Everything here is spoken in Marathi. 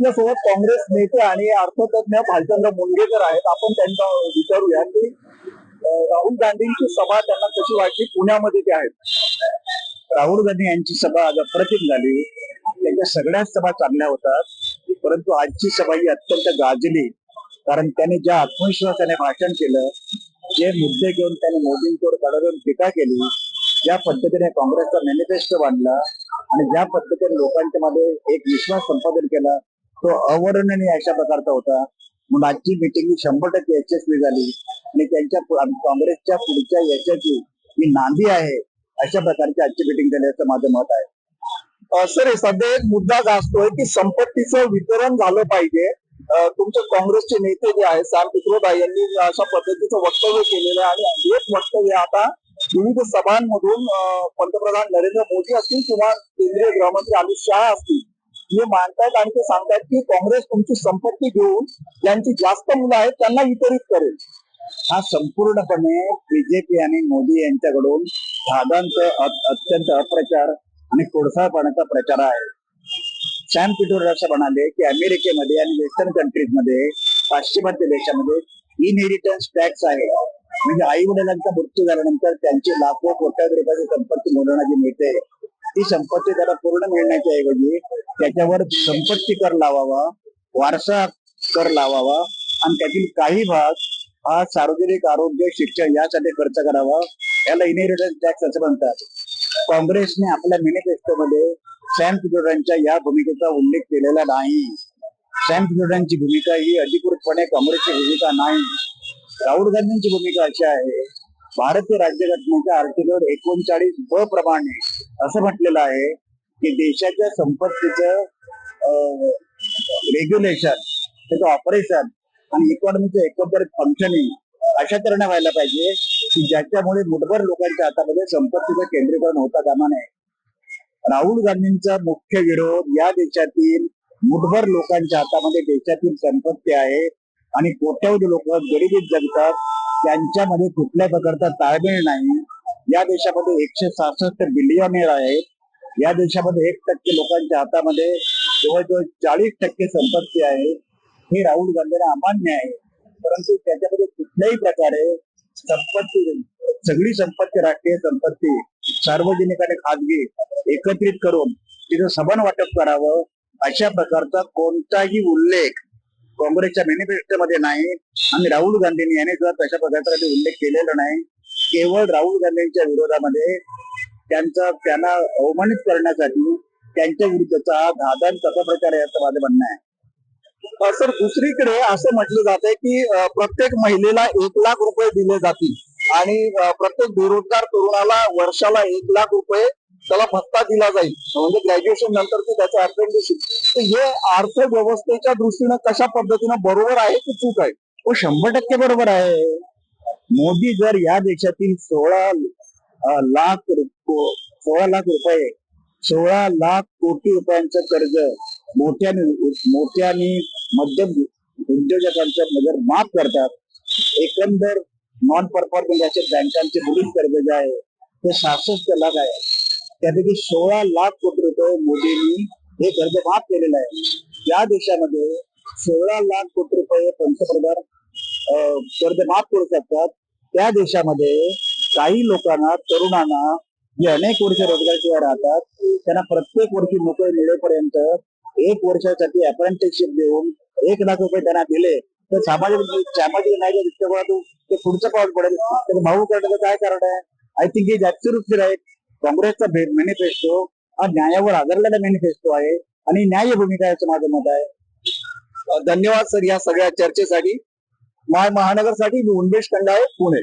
आपल्यासोबत काँग्रेस नेते आणि अर्थतज्ञ भालचंद्र मुनगेकर आहेत. आपण त्यांना विचारूया की राहुल गांधींची सभा त्यांना कशी वाटली? पुण्यामध्ये ते आहेत. राहुल गांधी यांची सभा आज अप्रतिम झाली. त्यांच्या सगळ्याच सभा चांगल्या होतात. परंतु आजची सभा ही अत्यंत गाजली. कारण त्याने ज्या आत्मविश्वासाने भाषण केलं जे मुद्दे घेऊन त्याने मोदींकडे कडाडून टीका केली ज्या पद्धतीने काँग्रेसचा मॅनिफेस्टो बांधला आणि ज्या पद्धतीने लोकांच्या मध्ये एक विश्वास संपादन केला तो अवर्णनीय अशा प्रकारचा होता. म्हणून आजची मिटिंग ही शंभर टक्के यशस्वी झाली. आणि त्यांच्या काँग्रेसच्या पुढच्या यशाची ही नांदी आहे अशा प्रकारची आजची मिटिंग झाली असं माझं मत आहे. सर हे सध्या एक मुद्दा गाजतोय की संपत्तीचं वितरण झालं पाहिजे. तुमचे काँग्रेसचे नेते जे आहेत सॅम पित्रोदा यांनी अशा पद्धतीचं वक्तव्य केलेलं आहे. आणि हेच वक्तव्य आता विविध सभांमधून पंतप्रधान नरेंद्र मोदी असतील किंवा केंद्रीय गृहमंत्री अमित शहा असतील हे मानतायत आणि ते सांगतायत की काँग्रेस तुमची संपत्ती घेऊन ज्यांची जास्त मुलं आहेत त्यांना वितरित करेल. हा संपूर्णपणे बीजेपी आणि मोदी यांच्याकडून साधांत अत्यंत अप्रचार आणि कोळसापणाचा प्रचार आहे. सॅम पिटोर असं म्हणाले की अमेरिकेमध्ये आणि वेस्टर्न कंट्रीजमध्ये पाश्चिमात्य देशामध्ये इनहेरिटन्स टॅक्स आहे. म्हणजे आई वडिलांचा मृत्यू झाल्यानंतर त्यांची लाखो कोट्यावधी रुपयाची संपत्ती मुलांना मिळते ती संपत्ती त्याला पूर्ण मिळण्याच्या ऐवजी त्याच्यावर संपत्ती कर लावावा वारसा कर लावावा आणि त्यातील काही भाग हा सार्वजनिक आरोग्य शिक्षण यासाठी खर्च करावा याला इनहेरिटन्स टॅक्स असं म्हणतात. काँग्रेसने आपल्या मॅनिफेस्टो मध्ये सॅम पिटोरांच्या या भूमिकेचा उल्लेख केलेला नाही. सॅम पिटोरांची भूमिका ही अधिकृतपणे काँग्रेसची भूमिका नाही. राहुल गांधींची भूमिका अशी आहे भारतीय राज्यघटनेच्या आर्टिकल एकोणचाळीस ब प्रमाणे असं म्हटलेलं आहे की देशाच्या संपत्तीचं रेग्युलेशन त्याचं ऑपरेशन आणि इकॉनॉमीचं एकंदरीत फंक्शनिंग अशा तऱ्हेने व्हायला पाहिजे की ज्याच्यामुळे मुठभर लोकांच्या हातामध्ये संपत्तीचं केंद्रीकरण होता कामा नये. राहुल गांधींचा मुख्य विरोध या देशातील मुठभर लोकांच्या हातामध्ये देशातील संपत्ती आहे आणि कोट्यावधी लोक गरिबीत जगतात त्यांच्यामध्ये कुठल्या प्रकारचा ताळमेळ नाही. या देशामध्ये एकशे सहासष्ट बिलियनेर आहेत. या देशामध्ये एक टक्के लोकांच्या हातामध्ये जवळजवळ चाळीस टक्के संपत्ती आहे. हे राहुल गांधीला अमान्य आहे. परंतु त्याच्यामध्ये कुठल्याही प्रकारे संपत्ती सगळी संपत्ती राष्ट्रीय संपत्ती सार्वजनिक आणि खाजगी एकत्रित करून तिथं समान वाटप करावं अशा प्रकारचा कोणताही उल्लेख काँग्रेसच्या मॅनिफेस्टोमध्ये नाही आणि राहुल गांधींनी याने सुद्धा तशा प्रकारचा उल्लेख केलेला नाही. केवळ राहुल गांधींच्या विरोधामध्ये त्यांचा त्यांना अवमानित करण्यासाठी त्यांच्या विरुद्धचा धादान कसा प्रकार आहे असं माझं म्हणणं आहे. सर दुसरीकडे असं म्हटलं जात आहे की प्रत्येक महिलेला एक लाख रुपये दिले जातील आणि प्रत्येक बेरोजगार तरुणाला वर्षाला एक लाख रुपये त्याला भत्ता दिला जाईल. म्हणजे ग्रॅज्युएशन नंतर ते त्याचं अप्रेंटिसशिप तर हे अर्थव्यवस्थेच्या दृष्टीनं कशा पद्धतीनं बरोबर आहे की चूक आहे? हो शंभर टक्के बरोबर आहे. मोदी जर या देशातील सोळा लाख सोळा लाख रुपये सोळा लाख कोटी रुपयांचं कर्ज मोठ्याने मोठ्याने मध्यम उद्योजकांचं नजर माफ करतात. एकंदर नॉन परफॉर्मिंग असे बँकांचे बुडीत कर्ज जे आहे ते सहासष्ट लाख आहे त्यापैकी सोळा लाख कोटी रुपये मोदींनी हे कर्ज माफ केलेलं आहे. या देशामध्ये सोळा लाख कोटी रुपये पंतप्रधान कर्ज माफ करू शकतात. त्या देशामध्ये काही लोकांना तरुणांना जे अनेक वर्ष रोजगारशिवाय राहतात त्यांना प्रत्येक वर्षी नोकरी मिळेपर्यंत एक वर्षासाठी अप्रेंटिसशिप देऊन एक लाख रुपये त्यांना दिले. तर सामाजिक सामाजिक न्यायाच्या दृष्टिकोनातून ते पुढचं पाऊल पडेल. तर भाऊ करण्याचं काय कारण आहे? I think is absolutely right काँग्रेसचा मॅनिफेस्टो हा न्यायावर आधारलेला मॅनिफेस्टो आहे आणि न्याय भूमिका याचं माझं मत आहे. धन्यवाद सर या सगळ्या चर्चेसाठी. माय महानगरसाठी मी उन्मेश कंडाळे पुणे.